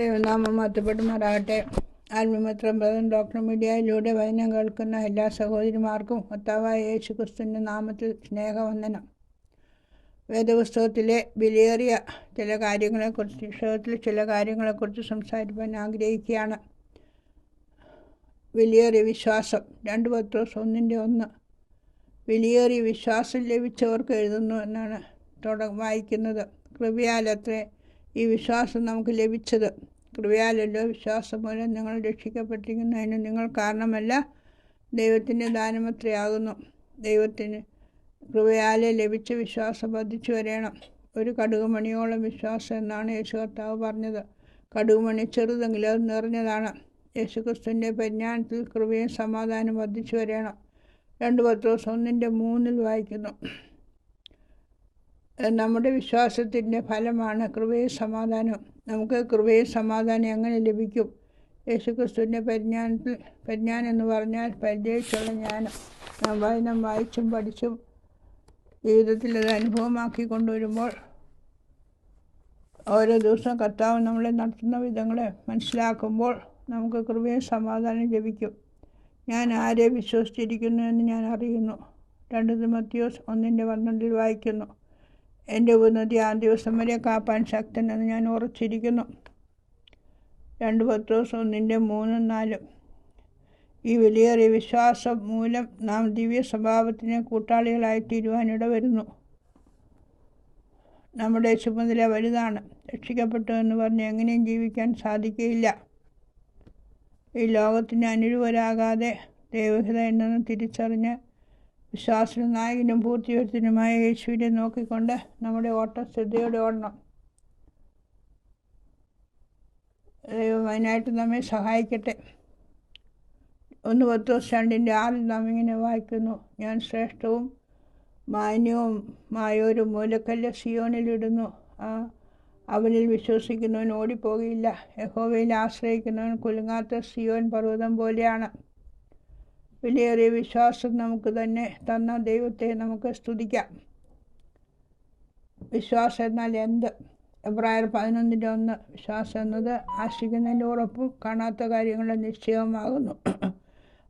ദൈവനാമം മഹത്വപ്പെടുമാറാകട്ടെ ആത്മമിത്രം ബ്രദൻ ഡോക്ടർ മീഡിയയിലൂടെ വചനം കേൾക്കുന്ന എല്ലാ സഹോദരിമാർക്കും ഒത്താവായ യേശു ക്രിസ്തുവിന്റെ നാമത്തിൽ സ്നേഹവന്ദനം. വേദപുസ്തകത്തിലെ വിലയേറിയ ചില കാര്യങ്ങളെക്കുറിച്ച് പുസ്തകത്തിലെ ചില കാര്യങ്ങളെക്കുറിച്ച് സംസാരിക്കാൻ ആഗ്രഹിക്കുകയാണ്. വിലയേറിയ വിശ്വാസം രണ്ട് പത്രോസ് ഒന്നിന്റെ ഒന്ന്. വിലയേറിയ വിശ്വാസം ലഭിച്ചവർക്ക് എഴുതുന്നു എന്നാണ് തുട വായിക്കുന്നത്. കൃപയാലത്രേ ഈ വിശ്വാസം നമുക്ക് ലഭിച്ചത്. കൃപയാലല്ലോ വിശ്വാസം മൂലം നിങ്ങൾ രക്ഷിക്കപ്പെട്ടിരിക്കുന്നതിന് നിങ്ങൾ കാരണമല്ല ദൈവത്തിന്റെ ദാനമത്രയാകുന്നു. ദൈവത്തിന് കൃപയാലെ ലഭിച്ച വിശ്വാസം വർദ്ധിച്ചു വരേണം. ഒരു കടുകുമണിയോളം വിശ്വാസം എന്നാണ് യേശു കർത്താവ് പറഞ്ഞത്. കടുകുമണി ചെറുതെങ്കിലും അത് നിറഞ്ഞതാണ്. യേശുക്രിസ്തുവിന്റെ പരിജ്ഞാനത്തിൽ കൃപയും സമാധാനം വർദ്ധിച്ചു വരേണം. രണ്ട് ദിവസം ഒന്നിന്റെ മൂന്നിൽ വായിക്കുന്നു. നമ്മുടെ വിശ്വാസത്തിന്റെ ഫലമാണ് കൃപയും സമാധാനവും. നമുക്ക് കൃപയും സമാധാനം എങ്ങനെ ലഭിക്കും? യേശുക്രിസ്തുവിന്റെ പരിജ്ഞാനത്തിൽ പരിജ്ഞാനം എന്ന് പറഞ്ഞാൽ പരിചയിച്ചുള്ള ജ്ഞാനം. നാം വചനം വായിച്ചും പഠിച്ചും ജീവിതത്തിൽ അത് അനുഭവമാക്കി കൊണ്ടുവരുമ്പോൾ ഓരോ ദിവസവും കർത്താവ് നമ്മളെ നടത്തുന്ന വിധങ്ങളെ മനസ്സിലാക്കുമ്പോൾ നമുക്ക് കൃപയും സമാധാനം ലഭിക്കും. ഞാൻ ആരെ വിശ്വസിച്ചിരിക്കുന്നു എന്ന് ഞാൻ അറിയുന്നു. രണ്ട് മത്തിയോസ് ഒന്നിന്റെ പന്ത്രണ്ടിൽ വായിക്കുന്നു. എന്റെ ഉന്നതി ആ ദിവസം വരെ കാപ്പാൻ ശക്തനെന്ന് ഞാൻ ഉറച്ചിരിക്കുന്നു. രണ്ട് പത്ത് ദിവസം ഒന്നിന്റെ മൂന്നും നാലും. ഈ വിലയേറിയ വിശ്വാസം മൂലം നാം ദിവ്യ സ്വഭാവത്തിന് കൂട്ടാളികളായി തീരുവാനിട വരുന്നു. നമ്മുടെ ചുമതല വലുതാണ്. രക്ഷിക്കപ്പെട്ടു എന്ന് പറഞ്ഞ് എങ്ങനെയും ജീവിക്കാൻ സാധിക്കുകയില്ല ഈ ലോകത്തിന് അനുരൂപരാകാതെ ദൈവഹിത എന്നു തിരിച്ചറിഞ്ഞ് വിശ്വാസ നായകനും പൂർത്തിവരുത്തനുമായ യേശുവിനെ നോക്കിക്കൊണ്ട് നമ്മുടെ ഓട്ടം ശ്രദ്ധയോടെ ഓടണം. ദൈവം അതിനായിട്ട് നമ്മെ സഹായിക്കട്ടെ. ഒന്ന് പത്ത് രണ്ടിന്റെ ആറിൽ നാം ഇങ്ങനെ വായിക്കുന്നു. ഞാൻ ശ്രേഷ്ഠവും മാന്യവും മായൊരു മൂലക്കല്ല് സിയോനിലിടുന്നു ആ അവനിൽ വിശ്വസിക്കുന്നവൻ ഓടിപ്പോകില്ല. യഹോവയിൽ ആശ്രയിക്കുന്നവൻ കുലുങ്ങാത്ത സിയോൻ പർവതം പോലെയാണ്. വിലയേറിയ വിശ്വാസം നമുക്ക് തന്നെ തന്ന ദൈവത്തെ നമുക്ക് സ്തുതിക്കാം. വിശ്വാസം എന്നാൽ എന്ത്? എബ്രായർ പതിനൊന്നിന്റെ ഒന്ന് വിശ്വാസം എന്നത് ആശിക്കുന്നതിന്റെ ഉറപ്പും കാണാത്ത കാര്യങ്ങളുടെ നിശ്ചയമാകുന്നു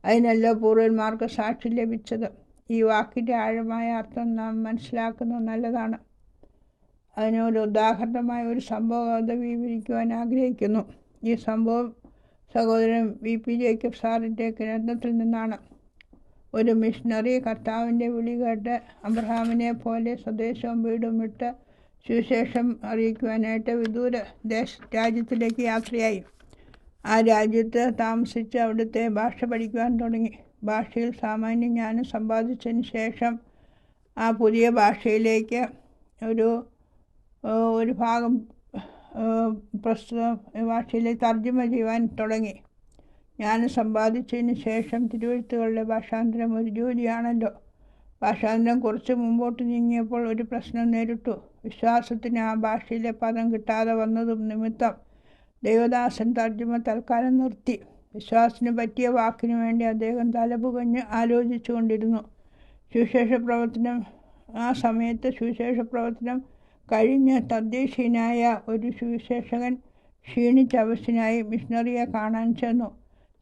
അതിനല്ല പൂർവന്മാർക്ക് സാക്ഷി ലഭിച്ചത്. ഈ വാക്കിന്റെ ആഴമായ അർത്ഥം നാം മനസ്സിലാക്കുന്നത് നല്ലതാണ്. അതിനൊരു ഉദാഹരണമായ ഒരു സംഭവം അത് വിവരിക്കുവാൻ ആഗ്രഹിക്കുന്നു. ഈ സംഭവം സഹോദരൻ വി. പി. ജേക്കബ് സാറിന്റെ ഗ്രന്ഥത്തിൽ നിന്നാണ് ഒരു മിഷണറി കർത്താവിന്റെ വിളി കേട്ട് അബ്രഹാമിനെ പോലെ സ്വദേശവും വീടും വിട്ട് സുവിശേഷം അറിയിക്കുവാനായിട്ട് വിദൂര ദേശ രാജ്യത്തിലേക്ക് യാത്രയായി. ആ രാജ്യത്ത് താമസിച്ച് അവിടുത്തെ ഭാഷ പഠിക്കുവാൻ തുടങ്ങി. ഭാഷയിൽ സാമാന്യ ജ്ഞാനം സമ്പാദിച്ചതിന് ശേഷം ആ പുതിയ ഭാഷയിലേക്ക് ഒരു ഒരു ഭാഗം പ്രസ്തുത ഭാഷയിലെ തർജമ ചെയ്യുവാൻ തുടങ്ങി. ഞാൻ സമ്പാദിച്ചതിന് ശേഷം തിരുവഴുത്തുകളുടെ ഭാഷാന്തരം ഒരു ജോലിയാണല്ലോ. ഭാഷാന്തരം കുറച്ച് മുമ്പോട്ട് നീങ്ങിയപ്പോൾ ഒരു പ്രശ്നം നേരിട്ടു. വിശ്വാസത്തിന് ആ ഭാഷയിലെ പദം കിട്ടാതെ വന്നതും നിമിത്തം ദേവദാസൻ തർജമ തൽക്കാലം നിർത്തി. വിശ്വാസത്തിന് പറ്റിയ വാക്കിനു വേണ്ടി അദ്ദേഹം തലപുകഞ്ഞ് ആലോചിച്ചു കൊണ്ടിരുന്നു സുവിശേഷ പ്രവർത്തനം ആ സമയത്ത് സുവിശേഷ പ്രവർത്തനം കഴിഞ്ഞ് തദ്ദേശീയനായ ഒരു സുവിശേഷകൻ ക്ഷീണിച്ച അവസ്ഥനായി മിഷണറിയെ കാണാൻ ചെന്നു.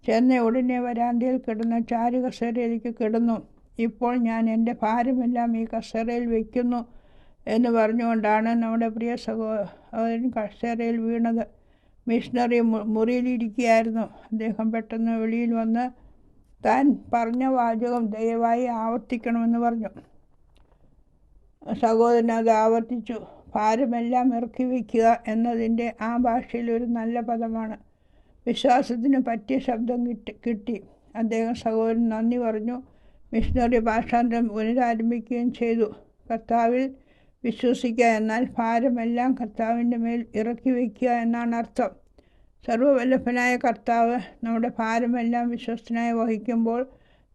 ചെന്ന ഉടനെ വരാന്തയിൽ കിടന്ന ചാരു കസേരയിലേക്ക് കിടന്നു. ഇപ്പോൾ ഞാൻ എന്റെ ഭാരമെല്ലാം ഈ കസേരയിൽ വയ്ക്കുന്നു എന്ന് പറഞ്ഞുകൊണ്ടാണ് നമ്മുടെ പ്രിയ സഹോദരൻ കസേരയിൽ വീണത്. മിഷണറി മുറിയിലിരിക്കുകയായിരുന്നു. അദ്ദേഹം പെട്ടെന്ന് വെളിയിൽ വന്ന് താൻ പറഞ്ഞ വാചകം ദയവായി ആവർത്തിക്കണമെന്ന് പറഞ്ഞു. സഹോദരൻ അത് ആവർത്തിച്ചു. ഭാരമെല്ലാം ഇറക്കി വയ്ക്കുക എന്നതിന്റെ ആ ഭാഷയിൽ ഒരു നല്ല പദമാണ്. വിശ്വാസത്തിന് പറ്റിയ ശബ്ദം കിട്ടി കിട്ടി. അദ്ദേഹം സഹോദരൻ നന്ദി പറഞ്ഞു. മിഷണറി ഭാഷാന്തരം പുനരാരംഭിക്കുകയും ചെയ്തു. കർത്താവിൽ വിശ്വസിക്കുക എന്നാൽ ഭാരമെല്ലാം കർത്താവിന്റെ മേൽ ഇറക്കി വയ്ക്കുക എന്നാണ് അർത്ഥം. സർവവല്ലഭനായ കർത്താവ് നമ്മുടെ ഭാരമെല്ലാം വിശ്വസ്തനായി വഹിക്കുമ്പോൾ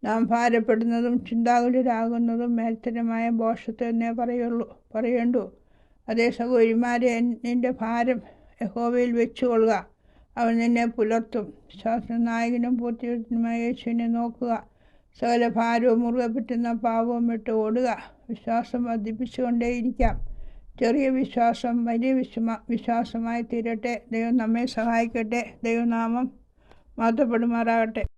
നാം ഭാരപ്പെടുന്നതും ചിന്താകുലരാകുന്നതും മേൽത്തരമായ ബോഷത്തെ എന്നേ പറയുള്ളൂ പറയണ്ടു. അതേ സഹോദരിമാരെ നിന്റെ ഭാരം യഹോവയിൽ വെച്ചുകൊള്ളുക. അവൻ നിന്നെ പുലർത്തും. ശാസ്ത്രനായകനും പൂർത്തിയുമായ യേശുവിനെ നോക്കുക. സകല ഭാരവും മുറുകെ പറ്റുന്ന പാവവും വിട്ട് ഓടുക. വിശ്വാസം വർദ്ധിപ്പിച്ചുകൊണ്ടേയിരിക്കാം. ചെറിയ വിശ്വാസം വലിയ വിശ്വ വിശ്വാസമായി തീരട്ടെ ദൈവം നമ്മെ സഹായിക്കട്ടെ. ദൈവനാമം മാറ്റപ്പെടുമാറാകട്ടെ